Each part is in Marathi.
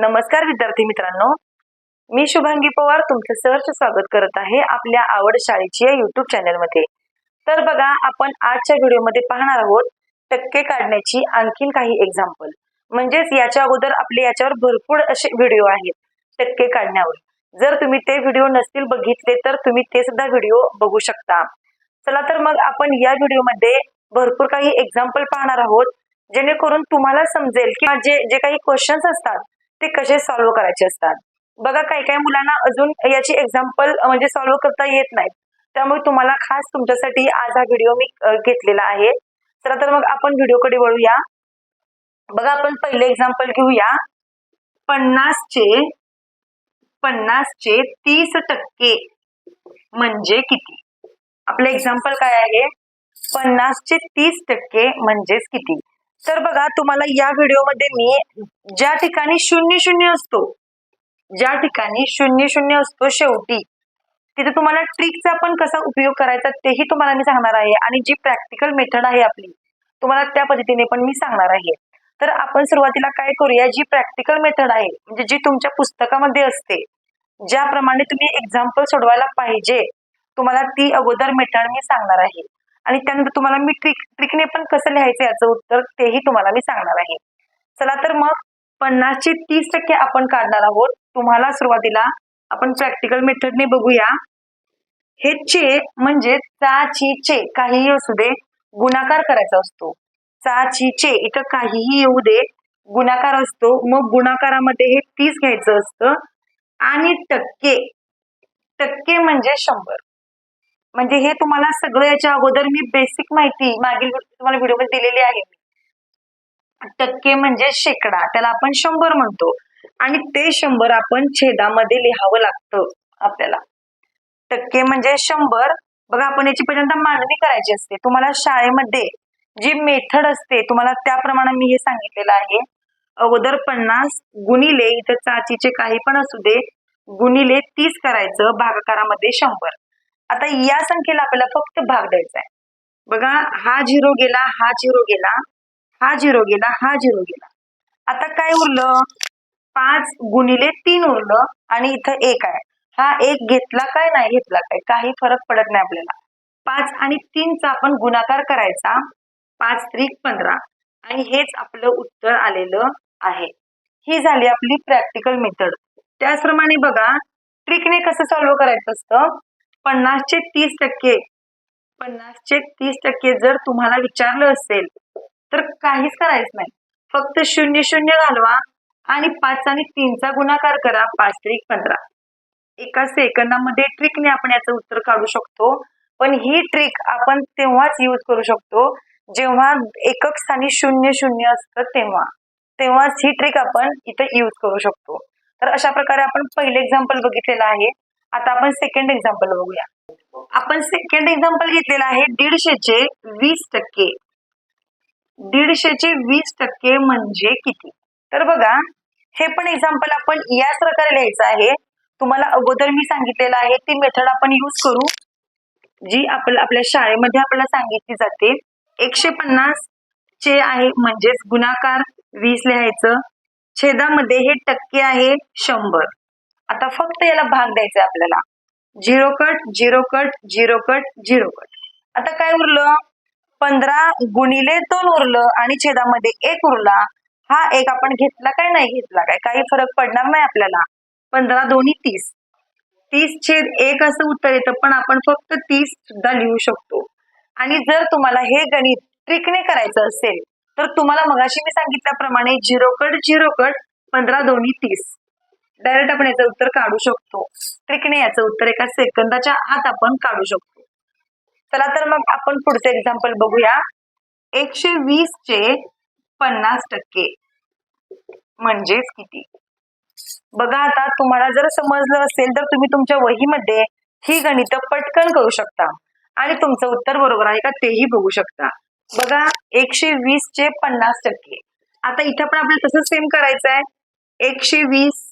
नमस्कार विद्यार्थी मित्रांनो. मी शुभांगी पवार तुमचं सहर्ष स्वागत करत आहे आपल्या आवड शाळेची या युट्यूब चॅनलमध्ये तर बघा आपण आजच्या व्हिडिओमध्ये पाहणार आहोत टक्के काढण्याची आणखीन काही एक्झाम्पल म्हणजेच याच्या अगोदर आपले याच्यावर भरपूर असे व्हिडिओ आहेत टक्के काढण्यावर. जर तुम्ही ते व्हिडिओ नसतील बघितले तर तुम्ही ते सुद्धा व्हिडिओ बघू शकता. चला तर मग आपण या व्हिडिओमध्ये भरपूर काही एक्झाम्पल पाहणार आहोत जेणेकरून तुम्हाला समजेल की जे जे काही क्वेश्चन्स असतात ते कसे सॉल्व्ह करायचे असतात? बघा काही काही मुलांना अजून याची एक्झाम्पल म्हणजे सॉल्व्ह करता येत नाहीत. त्यामुळे तुम्हाला खास तुमच्यासाठी आज हा व्हिडिओ मी घेतलेला आहे. चला तर मग आपण व्हिडिओकडे वळूया. बघा आपण पहिले एक्झाम्पल घेऊया. पन्नासचे पन्नासचे तीस टक्के म्हणजे किती? आपलं एक्झाम्पल काय आहे? पन्नासचे तीस टक्के म्हणजेच किती? तर बघा तुम्हाला या व्हिडिओमध्ये मी ज्या ठिकाणी शून्य शून्य असतो ज्या ठिकाणी शून्य शून्य असतो शेवटी तिथे तुम्हाला ट्रिकचा पण कसा उपयोग करायचा तेही तुम्हाला मी सांगणार आहे. आणि जी प्रॅक्टिकल मेथड आहे आपली तुम्हाला त्या पद्धतीने पण मी सांगणार आहे. तर आपण सुरुवातीला काय करूया जी प्रॅक्टिकल मेथड आहे म्हणजे जी तुमच्या पुस्तकामध्ये असते ज्याप्रमाणे तुम्ही एक्झाम्पल सोडवायला पाहिजे तुम्हाला ती अगोदर मेथड मी सांगणार आहे. आणि त्यानंतर तुम्हाला मी ट्रिक ट्रिकने पण कसं लिहायचं याचं उत्तर तेही तुम्हाला मी सांगणार आहे. चला तर मग पन्नासचे तीस टक्के आपण काढणार आहोत. तुम्हाला सुरुवातीला आपण प्रॅक्टिकल मेथडने बघूया. हे चे म्हणजे चा ची चे काहीही असू दे गुणाकार करायचा असतो. चा ची चे इथं काहीही येऊ दे गुणाकार असतो. मग गुणाकारामध्ये हे तीस घ्यायचं असतं. आणि टक्के टक्के म्हणजे शंभर. म्हणजे हे तुम्हाला सगळं याच्या अगोदर मी बेसिक माहिती मागील तुम्हाला व्हिडिओमध्ये दिलेली आहे. टक्के म्हणजे शेकडा. त्याला आपण शंभर म्हणतो. आणि ते शंभर आपण छेदामध्ये लिहावं लागतं आपल्याला. टक्के म्हणजे शंभर. बघा आपण याची पहिल्यांदा मांडणी करायची असते. तुम्हाला शाळेमध्ये जी मेथड असते तुम्हाला त्याप्रमाणे मी हे सांगितलेलं आहे. अगोदर पन्नास गुणिले इथं चाचीचे काही पण असू दे गुणिले तीस करायचं भागाकारामध्ये शंभर. आता या संख्येला आपल्याला फक्त भाग द्यायचा आहे. बघा हा झिरो गेला हा झिरो गेला हा झिरो गेला हा झिरो गेला. आता काय उरलं? पाच गुणिले तीन उरलं आणि इथं एक आहे. हा एक घेतला काय नाही घेतला काय? काही फरक पडत नाही आपल्याला. पाच आणि तीनचा आपण गुणाकार करायचा. पाच त्रिक पंधरा. आणि हेच आपलं उत्तर आलेलं आहे. ही झाली आपली प्रॅक्टिकल मेथड त्याचप्रमाणे बघा ट्रिकने कसं सॉल्व्ह करायचं असतं? पन्नासचे तीस टक्के. पन्नासचे तीस टक्के जर तुम्हाला विचारलं असेल तर काहीच करायचं नाही. फक्त शून्य शून्य घालवा आणि पाच आणि तीनचा गुणाकार करा पाच त्रिक पंधरा. एका सेकंदामध्ये ट्रिकने आपण याचं उत्तर काढू शकतो. पण ही ट्रिक आपण तेव्हाच यूज करू शकतो जेव्हा एकक स्थानी शून्य शून्य असतं तेव्हा. तेव्हाच ही ट्रिक आपण इथं यूज करू शकतो. तर अशा प्रकारे आपण पहिले एक्झाम्पल बघितलेलं आहे. आता आपण सेकंड एक्झाम्पल बघूया. आपण सेकंड एक्झाम्पल घेतलेलं आहे दीडशेचे वीस टक्के. दीडशेचे वीस टक्के म्हणजे किती? तर बघा हे पण एक्झाम्पल आपण याच प्रकारे लिहायचं आहे. तुम्हाला अगोदर मी सांगितलेलं आहे ती मेथड आपण यूज करू जी आपल्या आपल्या शाळेमध्ये आपल्याला सांगितली जाते. एकशे पन्नास चे आहे म्हणजेच गुणाकार वीस लिहायचं. छेदामध्ये हे टक्के आहे शंभर. आता फक्त याला भाग द्यायचा आपल्याला. Zero cut zero cut zero cut zero cut. आता काय उरलं? पंधरा गुणिले दोन उरलं आणि छेदामध्ये एक उरला. हा एक आपण घेतला काय नाही घेतला काय? काही फरक पडणार नाही आपल्याला. पंधरा दोन्ही तीस. तीस छेद एक असं उत्तर येतं पण आपण फक्त तीस सुद्धा लिहू शकतो. आणि जर तुम्हाला हे गणित ट्रिकने करायचं असेल तर तुम्हाला मगाशी मी सांगितल्याप्रमाणे झिरो कट झिरो कट पंधरा दोन्ही तीस. डायरेक्ट आपण याचं उत्तर काढू शकतो. ट्रिकने याचं उत्तर एका सेकंदाच्या आत आपण काढू शकतो. चला तर मग आपण पुढचं एक्झाम्पल बघूया. एकशे वीस चे पन्नास टक्के म्हणजेच किती? बघा आता तुम्हाला जर समजलं असेल तर तुम्ही तुमच्या वहीमध्ये ही गणित पटकन करू शकता. आणि तुमचं उत्तर बरोबर आहे का तेही बघू शकता. बघा एकशे वीस चे पन्नास टक्के. आता इथं पण आपल्याला तसंच सेम करायचं आहे एकशे वीस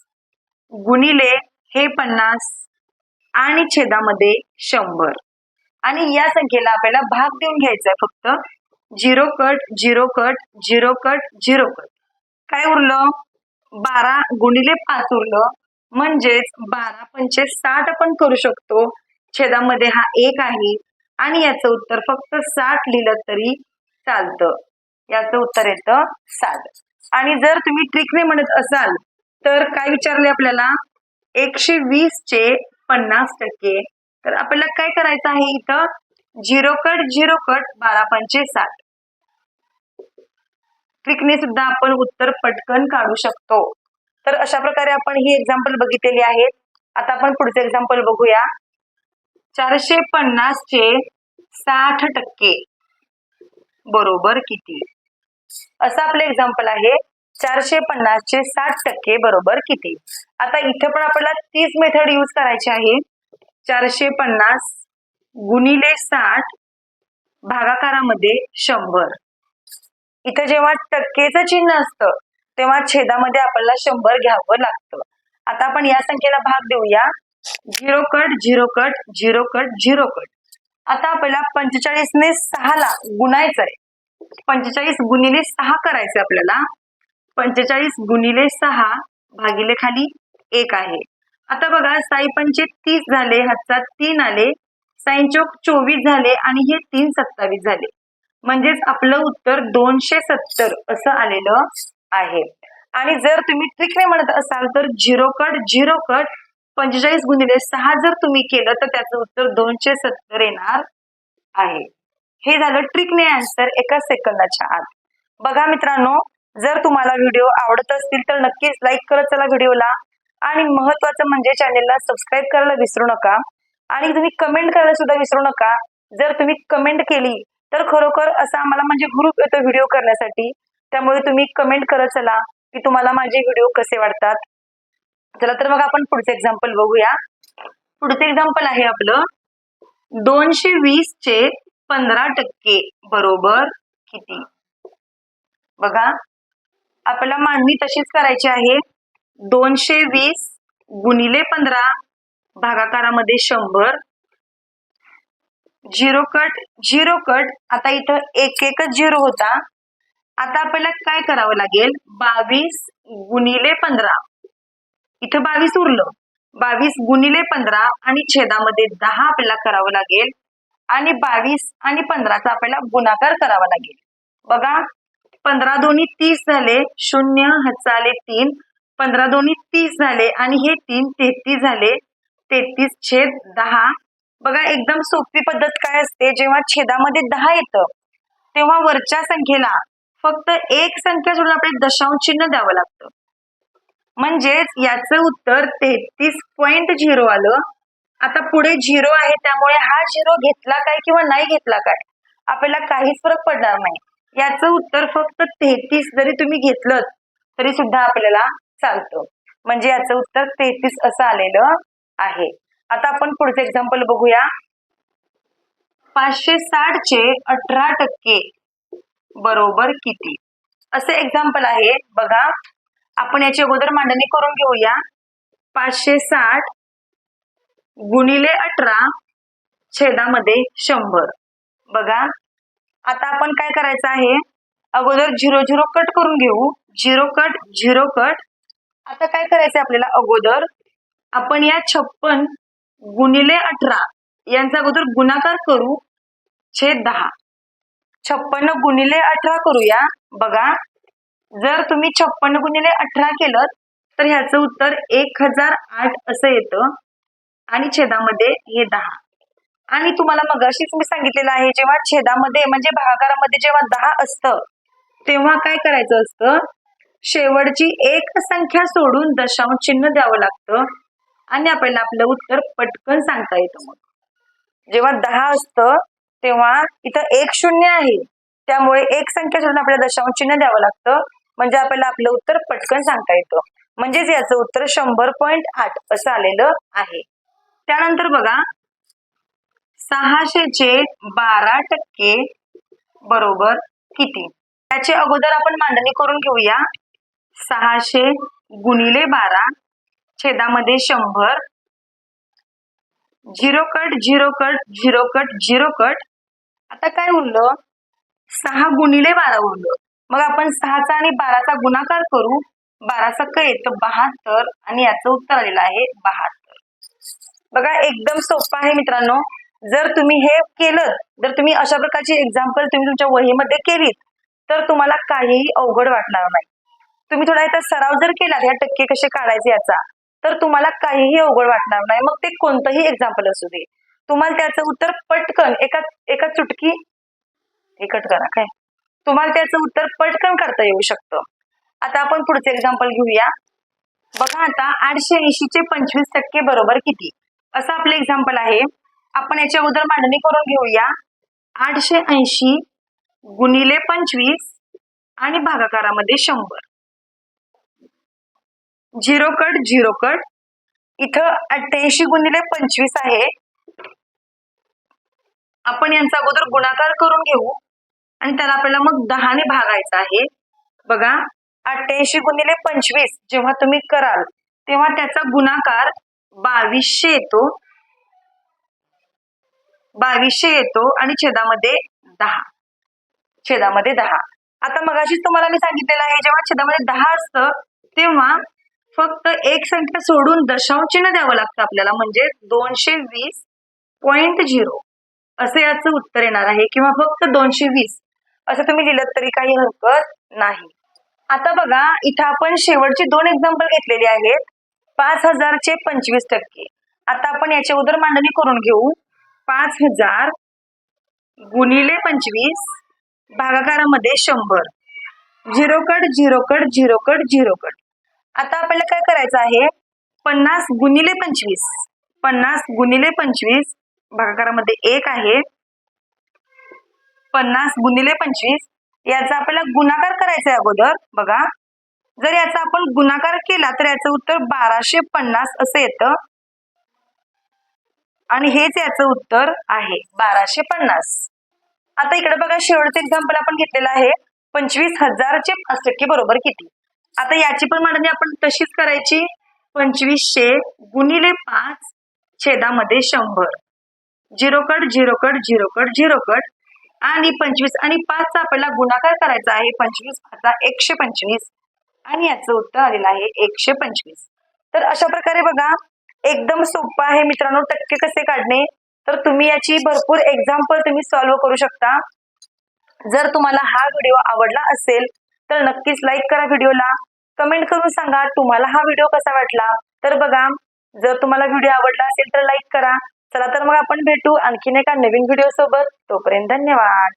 गुणिले हे पन्नास आणि छेदामध्ये शंभर. आणि या संख्येला आपल्याला भाग देऊन घ्यायचा आहे फक्त zero cut zero cut zero cut zero cut. काय उरलं? बारा गुणिले पाच उरलं. म्हणजेच बारा पंचे साठ आपण करू शकतो. छेदामध्ये हा एक आहे. आणि याचं उत्तर फक्त साठ लिहिलं तरी चालतं. याचं उत्तर येतं साठ. आणि जर तुम्ही ट्रिकने म्हणत असाल तर काय विचारले आपल्याला? एकशे वीस चे पन्नास टक्के. तर आपल्याला काय करायचं आहे इथं? झिरो कट झिरो कट बारा पंचे साठ. ट्रिकने सुद्धा आपण उत्तर पटकन काढू शकतो. तर अशा प्रकारे आपण ही एक्झाम्पल बघितलेली आहेत आता आपण पुढचे एक्झाम्पल बघूया. चारशे पन्नास चे साठ टक्के. बरोबर किती? असं आपलं एक्झाम्पल आहे. चारशे पन्नासचे साठ टक्के बरोबर किती? आता इथं पण आपल्याला तीच मेथड यूज करायची आहे. चारशे पन्नास गुणिले साठ भागाकारामध्ये शंभर. इथं जेव्हा टक्केचं चिन्ह असतं तेव्हा छेदामध्ये आपल्याला शंभर घ्यावं लागतं. आता आपण या संख्येला भाग देऊया. Zero cut zero cut zero cut zero cut. आता आपल्याला पंचेचाळीस ने सहाला गुणायचं आहे पंचेचाळीस गुणिले सहा करायचं आपल्याला. पंचेचाळीस गुणिले सहा भागिले खाली एक आहे. आता बघा साई पंचे तीस झाले हातचा तीन आले साईन चौक चोवीस झाले आणि हे तीन सत्तावीस झाले. म्हणजेच आपलं उत्तर दोनशे सत्तर असं आलेलं आहे. आणि जर तुम्ही ट्रिकने म्हणत असाल तर झिरो कट झिरो कट पंचेचाळीस गुणिले सहा जर तुम्ही केलं तर त्याचं उत्तर दोनशे सत्तर येणार आहे. हे झालं ट्रिकने आन्सर एका सेकंदाच्या आत. बघा मित्रांनो जर तुम्हाला व्हिडिओ आवडत असतील तर नक्कीच लाईक करत चला व्हिडिओला आणि महत्वाचं म्हणजे चॅनेलला सबस्क्राईब करायला विसरू नका. आणि तुम्ही कमेंट करायला सुद्धा विसरू नका. जर तुम्ही कमेंट केली तर खरोखर असा आम्हाला म्हणजे ग्रुप येतो व्हिडिओ करण्यासाठी. त्यामुळे तुम्ही कमेंट करत चला की तुम्हाला माझे व्हिडिओ कसे वाटतात. चला तर मग आपण पुढचं एक्झाम्पल बघूया. पुढचं एक्झाम्पल आहे आपलं दोनशे वीस चे पंधरा टक्के बरोबर किती? बघा. आपल्याला मांडणी तशीच करायची आहे. दोनशे वीस गुणिले पंधरा भागाकारामध्ये शंभर. Zero cut zero cut. आता इथं एक एकच झिरो होता. आता आपल्याला काय करावं लागेल? बावीस गुणिले पंधरा. इथं बावीस उरलं. बावीस गुणिले पंधरा आणि छेदामध्ये दहा आपल्याला करावं लागेल. आणि बावीस आणि पंधराचा आपल्याला गुणाकार करावा लागेल. बघा पंधरा दोन्ही तीस झाले शून्य हातचा तीन. पंधरा दोन्ही तीस झाले आणि हे तीन तेहतीस झाले. तेहतीस छेद दहा. बघा एकदम सोपी पद्धत काय असते? जेव्हा छेदामध्ये दहा येतं तेव्हा वरच्या संख्येला फक्त एक संख्या सोडून आपल्याला दशांश चिन्ह द्यावं लागतं. म्हणजेच याचं उत्तर तेहतीस पॉइंट झिरो आलं. आता पुढे झिरो आहे त्यामुळे हा झिरो घेतला काय किंवा नाही घेतला काय? आपल्याला काहीच फरक पडणार नाही. याचं उत्तर फक्त तेहतीस जरी तुम्ही घेतलं तरी सुद्धा आपल्याला चालतं. म्हणजे याचं उत्तर तेहतीस असं आलेलं आहे. आता आपण पुढचं एक्झाम्पल बघूया. पाचशे साठ चे अठरा टक्के बरोबर किती? असं एक्झाम्पल आहे. बघा. आपण याची अगोदर मांडणी करून घेऊया. पाचशे साठ गुणिले अठरा छेदामध्ये शंभर. बघा. आता आपण काय करायचं आहे? अगोदर झिरो झिरो कट करून घेऊ. Zero cut zero cut. आता काय करायचं आपल्याला? अगोदर आपण या छप्पन गुणिले अठरा यांचा अगोदर गुणाकार करू. छेद दहा. छप्पन्न गुणिले अठरा करूया. बघा जर तुम्ही छप्पन्न गुणिले अठरा केलं तर ह्याचं उत्तर एक हजार आठ असं येतं. आणि छेदामध्ये हे दहा. आणि तुम्हाला मगाशीच मी सांगितलेलं आहे जेव्हा छेदामध्ये म्हणजे भागाकारामध्ये जेव्हा दहा असतं तेव्हा काय करायचं असतं? शेवटची एक संख्या सोडून दशांश चिन्ह द्यावं लागतं आणि आपल्याला आपलं उत्तर पटकन सांगता येतं मग. जेव्हा दहा असतं तेव्हा इथं एक शून्य आहे. त्यामुळे एक संख्या सोडून आपल्याला दशांश चिन्ह द्यावं लागतं. म्हणजे आपल्याला आपलं उत्तर पटकन सांगता येतं. म्हणजेच याचं उत्तर शंभर पॉईंट आठ असं आलेलं आहे. त्यानंतर बघा सहाशेचे बारा टक्के बरोबर किती? त्याची अगोदर आपण मांडणी करून घेऊया. सहाशे गुणिले बारा छेदामध्ये शंभर. Zero cut zero cut zero cut zero cut. आता काय उरलं? सहा गुणिले बारा उरलं. मग आपण सहाचा आणि बाराचा गुणाकार करू. बारा सक्क येतं बहात्तर आणि याचं उत्तर आलेलं आहे बहात्तर. बघा एकदम सोपं आहे मित्रांनो. जर तुम्ही हे केलं जर तुम्ही अशा प्रकारची एक्झाम्पल तुम्ही तुमच्या वहीमध्ये केलीत तर तुम्हाला काहीही अवघड वाटणार नाही. तुम्ही थोडा याचा सराव जर केला ह्या टक्के कसे काढायचे याचा तर तुम्हाला काहीही अवघड वाटणार नाही. मग ते कोणतंही एक्झाम्पल असू दे. तुम्हाला त्याचं उत्तर पटकन एका एका चुटकी एकट करा काय? तुम्हाला त्याचं उत्तर पटकन करता येऊ शकतं. आता आपण पुढचं एक्झाम्पल घेऊया. बघा आता आठशे ऐंशीचे पंचवीस टक्के बरोबर किती? असं आपलं एक्झाम्पल आहे. आपण याच्या अगोदर मांडणी करून घेऊया. आठशे ऐंशी गुणिले पंचवीस आणि भागाकारामध्ये शंभर. Zero cut zero cut. इथं अठ्ठ्याऐंशी गुणिले पंचवीस आहे. आपण यांचा अगोदर गुणाकार करून घेऊ. आणि त्याला आपल्याला मग दहाने भागायचं आहे. बघा अठ्ठ्याऐंशी गुणिले पंचवीस जेव्हा तुम्ही कराल तेव्हा त्याचा गुणाकार बावीसशे येतो. बावीसशे येतो आणि छेदामध्ये दहा. छेदामध्ये दहा. आता मगाशीच तुम्हाला मी सांगितलेलं आहे जेव्हा छेदामध्ये दहा असतं तेव्हा फक्त एक संख्या सोडून दशांश चिन्ह द्यावं लागतं आपल्याला. म्हणजे दोनशे वीस पॉइंट झिरो. असं याचं उत्तर येणार आहे. किंवा फक्त दोनशे वीस असं तुम्ही लिहिलं तरी काही हरकत नाही. आता बघा इथं आपण शेवटचे दोन एक्झाम्पल घेतलेले आहेत. पाच हजारचे पंचवीस टक्के. आता आपण याचे उदर मांडणी करून घेऊ. पाच हजार गुणिले पंचवीस भागाकारामध्ये शंभर. Zero cut zero cut zero cut zero cut आता आपल्याला काय करायचं आहे? पन्नास गुणिले पंचवीस. पन्नास गुणिले पंचवीस भागाकारामध्ये एक आहे. पन्नास गुणिले पंचवीस याचा आपल्याला गुणाकार करायचा आहे अगोदर. बघा. जर याचा आपण गुणाकार केला तर याचं उत्तर बाराशे पन्नास असं येतं. आणि हेच याचं उत्तर आहे बाराशे पन्नास. आता इकडे बघा शेवटचं एक्झाम्पल आपण घेतलेलं आहे. पंचवीस हजारचे पाच टक्के बरोबर किती? आता याची पण मांडणी आपण तशीच करायची. पंचवीसशे गुणिले पाच छेदामध्ये शंभर. Zero cut zero cut zero cut zero cut. आणि पंचवीस आणि पाचचा आपल्याला गुणाकार करायचा आहे. पंचवीस पाचचा एकशे पंचवीस. आणि याचं उत्तर आलेलं आहे एकशे पंचवीस. तर अशा प्रकारे बघा एकदम सोपं आहे मित्रांनो टक्के कसे काढणे? तर तुम्ही याची भरपूर एक्झाम्पल तुम्ही सॉल्व्ह करू शकता. जर तुम्हाला हा व्हिडिओ आवडला असेल तर नक्कीच लाईक करा व्हिडिओला कमेंट करून सांगा तुम्हाला हा व्हिडिओ कसा वाटला? तर बघा जर तुम्हाला व्हिडिओ आवडला असेल तर लाईक करा. चला तर मग आपण भेटू आणखीन एका नवीन व्हिडिओ सोबत. तोपर्यंत धन्यवाद.